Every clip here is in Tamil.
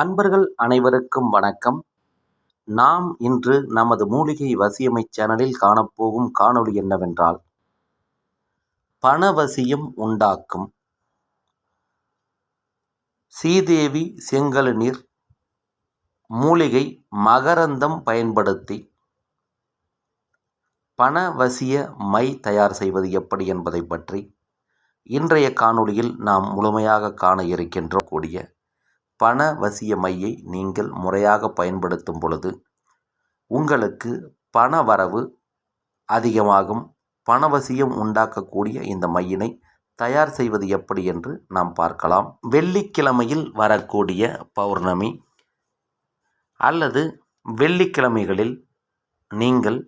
அன்பர்கள் அனைவருக்கும் வணக்கம். நாம் இன்று நமது மூலிகை வசியமை சேனலில் காணப்போகும் காணொளி என்னவென்றால் பணவசியம் உண்டாக்கும். சீதேவி செங்கலுநீர் மூலிகை மகரந்தம் பயன்படுத்தி பணவசிய மை தயார் செய்வது எப்படி என்பதை பற்றி இன்றைய காணொளியில் நாம் முழுமையாக காண இருக்கின்றோம். கூடிய பணவசிய மையை நீங்கள் முறையாக பயன்படுத்தும் பொழுது உங்களுக்கு பண வரவு அதிகமாகும். பணவசியம் உண்டாக்கக்கூடிய இந்த மையினை தயார் செய்வது எப்படி என்று நாம் பார்க்கலாம். வெள்ளிக்கிழமையில் வரக்கூடிய பௌர்ணமி அல்லது வெள்ளிக்கிழமைகளில் நீங்கள்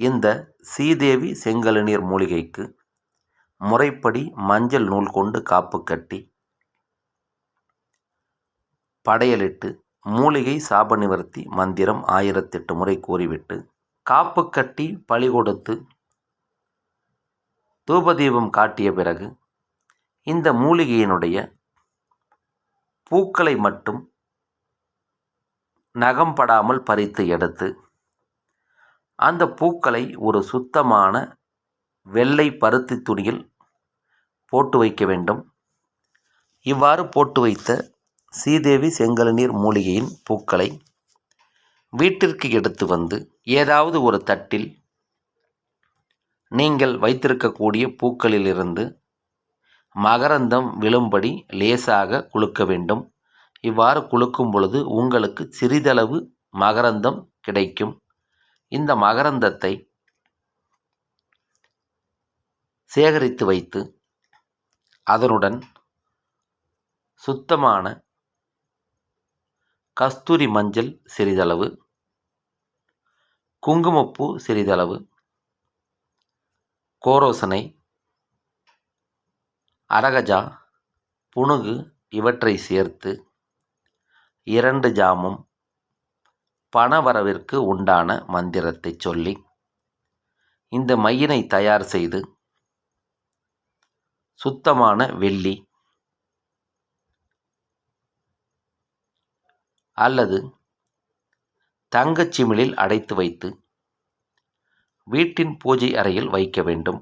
இந்த சீதேவி செங்கலநீர் மூலிகைக்கு முறைப்படி மஞ்சள் நூல் கொண்டு காப்பு கட்டி படையலிட்டு மூலிகை சாப நிவர்த்தி மந்திரம் ஆயிரத்தெட்டு முறை கூறிவிட்டு காப்பு கட்டி பழி கொடுத்து தூபதீபம் காட்டிய பிறகு இந்த மூலிகையினுடைய பூக்களை மட்டும் நகம் படாமல் பறித்து எடுத்து அந்த பூக்களை ஒரு சுத்தமான வெள்ளை பருத்தி துணியில் போட்டு வைக்க வேண்டும். இவ்வாறு போட்டு வைத்த ஸ்ரீதேவி செங்கழுநீர் மூலிகையின் பூக்களை வீட்டிற்கு எடுத்து வந்து ஏதாவது ஒரு தட்டில் நீங்கள் வைத்திருக்கக்கூடிய பூக்களிலிருந்து மகரந்தம் விழும்படி லேசாக குலுக்க வேண்டும். இவ்வாறு குலுக்கும் பொழுது உங்களுக்கு சிறிதளவு மகரந்தம் கிடைக்கும். இந்த மகரந்தத்தை சேகரித்து வைத்து அதனுடன் சுத்தமான கஸ்தூரி மஞ்சள் சிறிதளவு குங்குமப்பூ சிறிதளவு கோரோசனை அரகஜா புனுகு இவற்றை சேர்த்து இரண்டு ஜாமும் பணவரவிற்கு உண்டான மந்திரத்தை சொல்லி இந்த மையினை தயார் செய்து சுத்தமான வெள்ளி அல்லது தங்கச் சிமிழில் அடைத்து வைத்து வீட்டின் பூஜை அறையில் வைக்க வேண்டும்.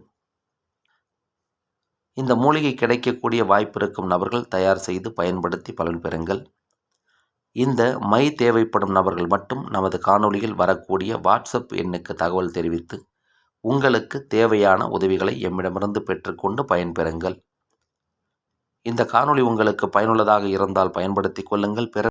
இந்த மூலிகை கிடைக்கக்கூடிய வாய்ப்பு இருக்கும் நபர்கள் தயார் செய்து பயன்படுத்தி பலன் பெறுங்கள். இந்த மை தேவைப்படும் நபர்கள் மட்டும் நமது காணொளியில் வரக்கூடிய வாட்ஸ்அப் எண்ணுக்கு தகவல் தெரிவித்து உங்களுக்கு தேவையான உதவிகளை எம்மிடமிருந்து பெற்றுக்கொண்டு பயன்பெறுங்கள் இந்த காணொளி உங்களுக்கு பயனுள்ளதாக இருந்தால் பயன்படுத்தி கொள்ளுங்கள். பிற